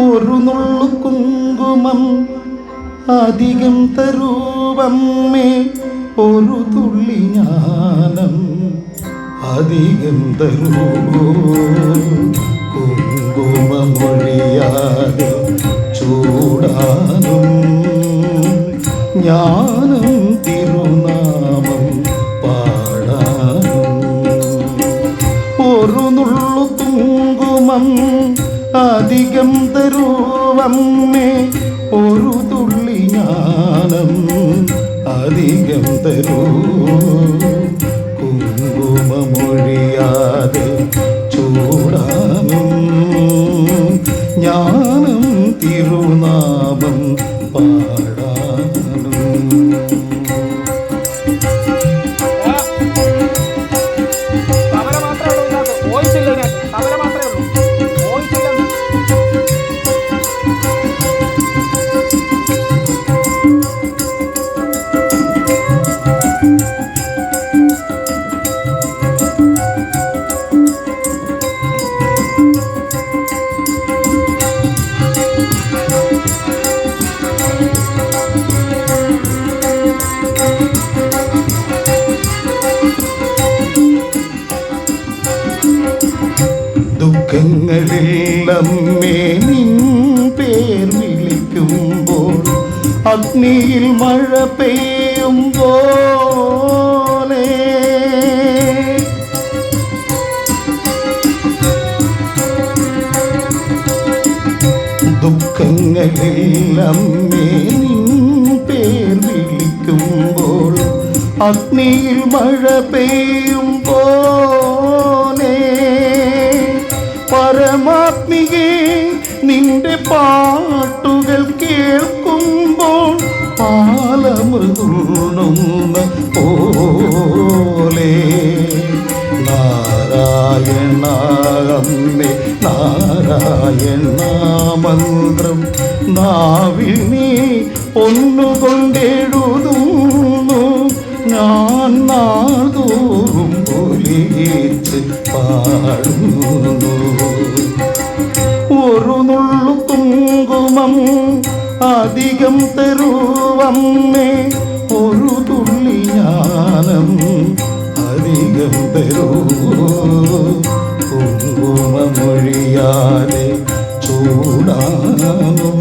ഒരു നുള്ളു കുങ്കുമം അധികം തരൂപമ്മേ ഒരു തുള്ളി ജ്ഞാനം അധികം തരൂ കുങ്കുമമൊഴിയാതെ ചൂടാനും ജ്ഞാനം തിരുനാമം പാടാനും. ഒരു നുള്ളു കുങ്കുമം അധികം തരൂവമ്മേ ഒരു തുള്ളി ജ്ഞാനം അധികം തരൂ. ദുഃഖങ്ങളിൽ അമ്മേ നിൻ അഗ്നിയിൽ മഴ പെയ്യും പോലെ നിൻ പേർ വിളിക്കുമ്പോൾ അഗ്നിയിൽ മഴ പെയ്യും പാലമൃതുണ്ണുന്ന പോലെ നാരായണ അമ്മേ നാരായണ മന്ത്രം നാവിൽ നീ ഒന്നുകൊണ്ടെഴുതുന്നു ഞാൻ നാതോറും പൊലിച്ച് പാടുന്നു. ഒരു നുള്ളു കുങ്കുമം അധികം തരുവമ്മേ ഒരു തുള്ളി ജ്ഞാനം അധികം തരൂ. കുങ്കുമമൊഴിയാതെ ചൂടാനും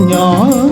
ജ്ഞാനം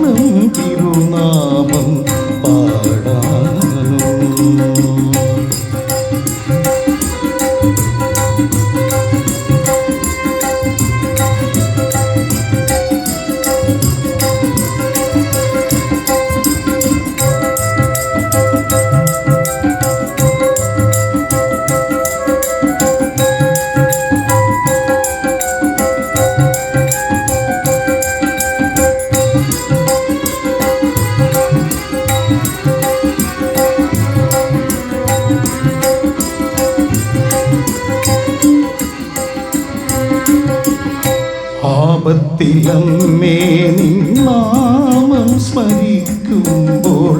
ആപത്തിലമ്മേ നിന്നാമം സ്മരിക്കുമ്പോൾ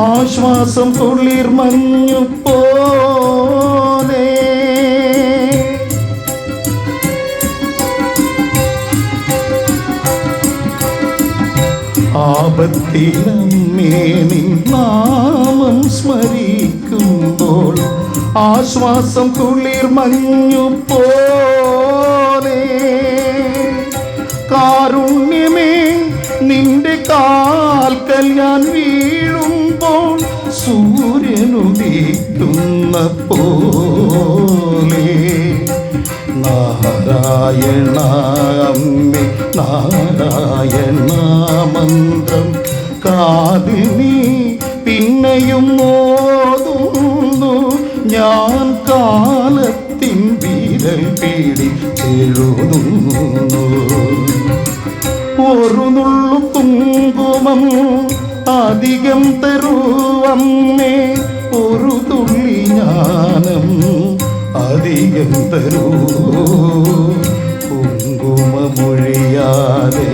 ആശ്വാസം തുള്ളിർ മഞ്ഞു പോലെ നിന്നാമം സ്മരിക്കുമ്പോൾ ആശ്വാസം തുള്ളിർ മഞ്ഞു പോലെ കാരുണ്യമേ നിന്റെ കാൽക്കൽ ഞാൻ വീഴുമ്പോൾ സൂര്യനുദിക്കുന്ന പോലെ. നാരായണ അമ്മി നാരായണ മന്ത്രം കാതിനി പിന്നെയും ഓതുന്നു. ഞാൻ കാലത്തിൻ വിരൽ പേടി ഒരു കുങ്കുമം അധികം തരുവമ്മേ ഒരു തുള്ളി ജ്ഞാനം അധികം തരൂ. കുങ്കുമമൊഴിയാതെ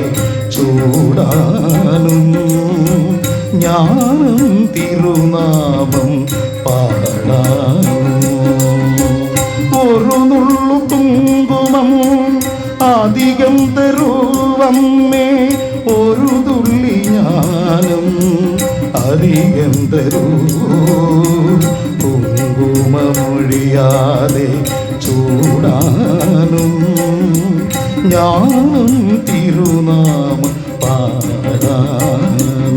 ചൂടാനും ജ്ഞാനം തിരുനാമം പാടാനും ഒരു നുള്ളു കുങ്കുമം അധികം തരൂ തരുവമ്മേ അധികം തരൂ കുങ്കുമമൊഴിയാതെ ചൂടാനും ഞാൻ തിരുനാമ പാടാനും.